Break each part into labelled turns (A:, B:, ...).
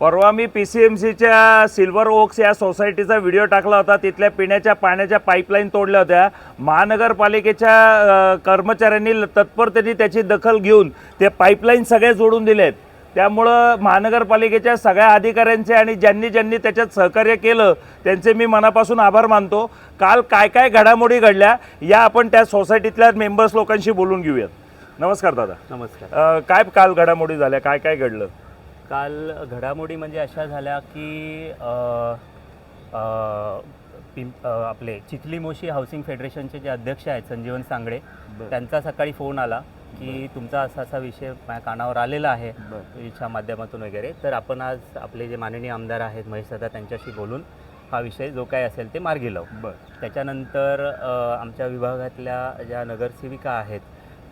A: परवा मी P C M सीच्या सिल्वर ओक्स या सोसायटीचा व्हिडिओ टाकला होता. तिथल्या पिण्याच्या पाण्याच्या पाईपलाईन तोडल्या होत्या. महानगरपालिकेच्या कर्मचाऱ्यांनी तत्परतेने त्याची दखल घेऊन ते पाईपलाईन सगळे जोडून दिलेत. त्यामुळं महानगरपालिकेच्या सगळ्या अधिकाऱ्यांचे आणि ज्यांनी ज्यांनी त्याच्यात सहकार्य केलं त्यांचे मी मनापासून आभार मानतो. काल काय काय घडामोडी घडल्या या आपण त्या सोसायटीतल्या मेंबर्स लोकांशी बोलून घेऊयात. नमस्कार दादा.
B: नमस्कार.
A: काय काल घडामोडी झाल्या? काय काय घडलं?
B: काल घडामोडी म्हणजे अशा झाल्या की अ, अ, पिं- अ, आपले चिखली मोशी हाऊसिंग फेडरेशनचे जे अध्यक्ष आहेत संजीवन सांगडे. त्यांचा सकाळी फोन आला की तुमचा असा असा विषय माझ्या कानावर आलेला आहे. च्या माध्यमातून वगैरे तर आपण आज आपले जे माननीय आमदार आहेत महेश दादा त्यांच्याशी बोलून हा विषय जो काय असेल ते मार्गी लावू
A: बरं
B: त्याच्यानंतर आमच्या विभागातल्या ज्या नगरसेविका आहेत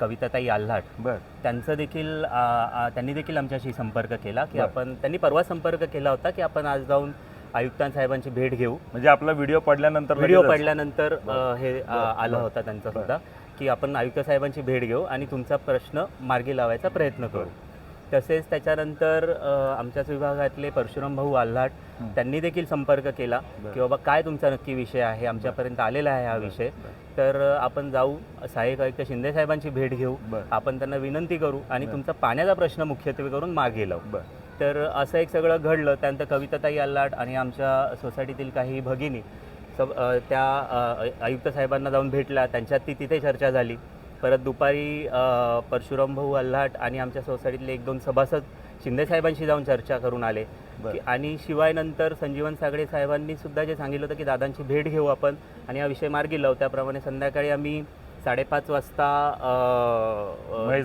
B: कविताताई आल्हाट
A: बर
B: त्यांचं देखील आ, आ, त्यांनी देखील आमच्याशी संपर्क केला की
A: बरं.
B: आपण त्यांनी परवा संपर्क केला होता की आपण आज जाऊन आयुक्तांसाहेबांची भेट घेऊ
A: म्हणजे आपला व्हिडिओ पडल्यानंतर
B: व्हिडिओ
A: लगेचच?
B: पडल्यानंतर अ,
A: बरं.
B: हे आ,
A: बरं.
B: आला
A: बरं.
B: होता त्यांचा सुद्धा की आपण आयुक्त साहेबांची भेट घेऊ आणि तुमचा प्रश्न मार्गी लावायचा प्रयत्न करू तसेच त्याच्यानंतर अ, आमच्याच विभागातले परशुराम भाऊ आल्हाट. त्यांनी देखील संपर्क केला. की बाबा काय तुमचा नक्की विषय आहे आमच्यापर्यंत आलेला आहे हा विषय. तर अ, आपण जाऊ सहाय्यक आयुक्त शिंदे साहेबांची भेट घेऊ
A: बरं.
B: आपण त्यांना विनंती करू आणि. तुमचा पाण्याचा प्रश्न मुख्यत्वे करून मागे लावू
A: बर
B: तर असं एक सगळं घडलं त्यानंतर कविताताई अल्लाट आणि आमच्या सोसायटीतील काही भगिनी सब अ, त्या अ, आयुक्त साहेबांना जाऊन भेटल्या त्यांच्यात ती तिथे चर्चा झाली परत दुपारी परशुराम भाऊ अल्हाट आणि आमच्या सोसायटीतले एक दोन सभासद शिंदे साहेबांशी जाऊन चर्चा करून आले. की आणि शिवाय नंतर संजीवन सागडे साहेबांनी सुद्धा जे सांगितलं होतं की दादांची भेट घेऊ आपण आणि हा विषय मार्गी लावू त्याप्रमाणे संध्याकाळी आम्ही साडेपाच वाजता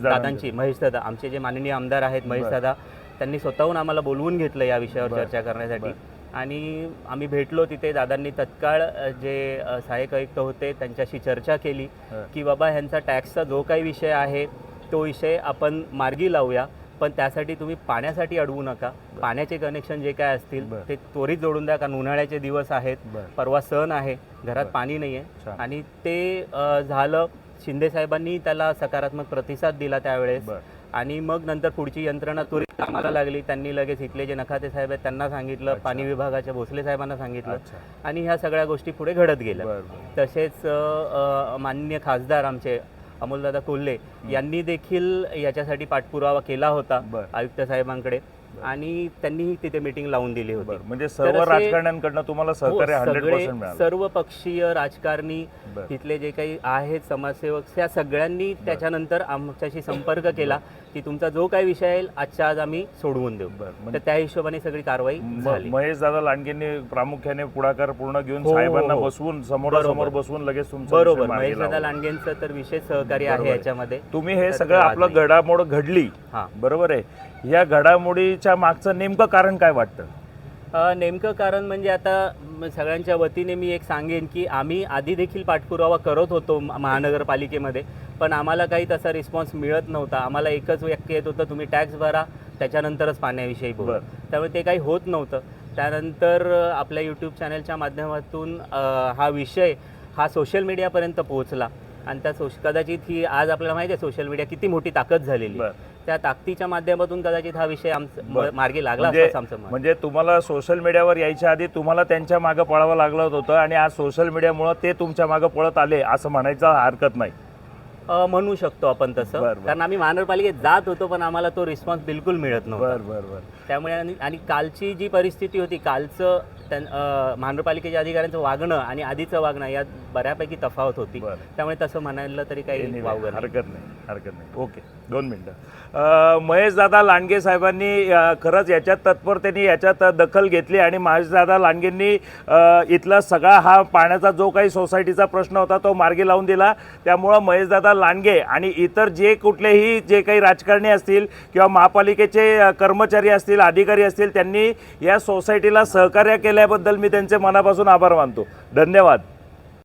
B: दादांची महेश दादा आमचे जे माननीय आमदार आहेत महेश. दादा त्यांनी स्वतःहून आम्हाला बोलवून घेतलं या विषयावर. चर्चा करण्यासाठी. आणि आम्ही भेटलो तिथे दादांनी तत्काळ जे सहाय्यक आयुक्त होते त्यांच्याशी चर्चा केली. की बाबा ह्यांचा टॅक्सचा जो काही विषय आहे तो विषय आपण मार्गी लावूया पण त्यासाठी तुम्ही पाण्यासाठी अडवू नका पाण्याचे कनेक्शन जे काय असतील. ते त्वरित जोडून द्या कारण उन्हाळ्याचे दिवस आहेत. परवा सण आहे घरात. पाणी नाही आहे. आणि ते झालं शिंदे साहेबांनी त्याला सकारात्मक प्रतिसाद दिला त्यावेळेस आणि मग नंतर पुढची यंत्रणा त्वरित कामाला लागली. त्यांनी लगेच इथले जे नखाते साहेब आहेत त्यांना सांगितलं. पाणी विभागाच्या भोसले साहेबांना सांगितलं आणि ह्या सगळ्या गोष्टी पुढे घडत गेल्या. तसेच माननीय खासदार आमचे अमोलदादा कोल्हे यांनी देखील याच्यासाठी पाठपुरावा केला होता. आयुक्त साहेबांकडे. आणि त्यांनीही तिथे मीटिंग लावून दिली
A: बर
B: होती
A: म्हणजे सर्व
B: असे-
A: राजकारण्यांकडनं तुम्हाला
B: हो,
A: सहकार्य हंड्रेड
B: सगळे
A: पर्सेंट मिळालं
B: सर्व पक्षीय राजकारणी
A: बर.
B: तिथले जे काही आहेत समाजसेवक त्या सगळ्यांनी त्याच्यानंतर आमच्याशी संपर्क केला की तुमचा जो काही विषय आहे आजच्या आज आम्ही सोडवून देऊ
A: बर
B: तर
A: म्हणजे
B: त्या हिशोबाने सगळी कारवाई झाली
A: महेश दादा लांडगेंनी प्रामुख्याने पुढाकार पूर्ण घेऊन
B: हो, हो,
A: साहेबांना
B: हो.
A: बसून समोरासमोर
B: बरोबर.
A: बसून लगेच तुमचं
B: बरोबर
A: विषय मार्गी
B: महेशदादा
A: लावला.
B: लांडगेंचं तर विशेष सहकार्य आहे. याच्यामध्ये
A: तुम्ही हे
B: तर
A: सगळं
B: ते
A: आपलं
B: वाद नाही.
A: घडामोड घडली
B: हां
A: बरोबर आहे या घडामोडीच्या मागचं नेमकं कारण काय वाटतं?
B: नेमकं कारण म्हणजे आता सगळ्यांच्या वतीने मी एक सांगेन की आम्ही आधी देखील पाठपुरावा करत होतो महानगरपालिकेमध्ये पण आम्हाला काही तसा रिस्पॉन्स मिळत नव्हता. आम्हाला एकच वाक्य येत होतं तुम्ही टॅक्स भरा त्याच्यानंतरच पाण्याविषयी बोला. त्यामुळे ते काही होत नव्हतं. त्यानंतर आपल्या यूट्यूब चॅनलच्या माध्यमातून हा विषय हा सोशल मीडियापर्यंत पोहोचला. आणि त्या सोश कदाचित ही आज आपल्याला माहिती आहे सोशल मीडिया किती मोठी ताकद झालेली. त्या ताकदीच्या माध्यमातून कदाचित हा विषय आमचं मार्गी लागला
A: म्हणजे. म्हणजे तुम्हाला सोशल मीडियावर यायच्या आधी तुम्हाला त्यांच्या मागे पळावं लागलं होतं आणि आज सोशल मीडियामुळे ते तुमच्या मागे पळत आले असं म्हणायचं हरकत नाही
B: म्हणू शकतो आपण तसं. कारण आम्ही महानगरपालिकेत जात होतो पण आम्हाला तो रिस्पॉन्स बिलकुल मिळत नव्हता
A: बर बर बर
B: त्यामुळे आणि कालची जी परिस्थिती होती कालचं महानगरपालिकेच्या अधिकाऱ्यांचं वागणं आणि आधीचं वागणं यात बऱ्यापैकी तफावत होती. त्यामुळे तसं म्हणायला तरी काही.
A: हरकत नाही हरकत नाही. ओके दोन मिनटं. महेशदादा लांडगे साहेबांनी खरंच याच्यात तत्परतेने याच्यात दखल घेतली आणि महेशदादा लांडगेंनी इथला सगळा हा पाण्याचा जो काही सोसायटीचा प्रश्न होता तो मार्गी लावून दिला. त्यामुळं महेशदादा लांडगे आणि इतर जे कुठलेही जे काही राजकारणी असतील किंवा महापालिकेचे कर्मचारी असतील अधिकारी असतील त्यांनी या सोसायटीला सहकार्य केल्याबद्दल मी त्यांचे मनापासून आभार मानतो. धन्यवाद.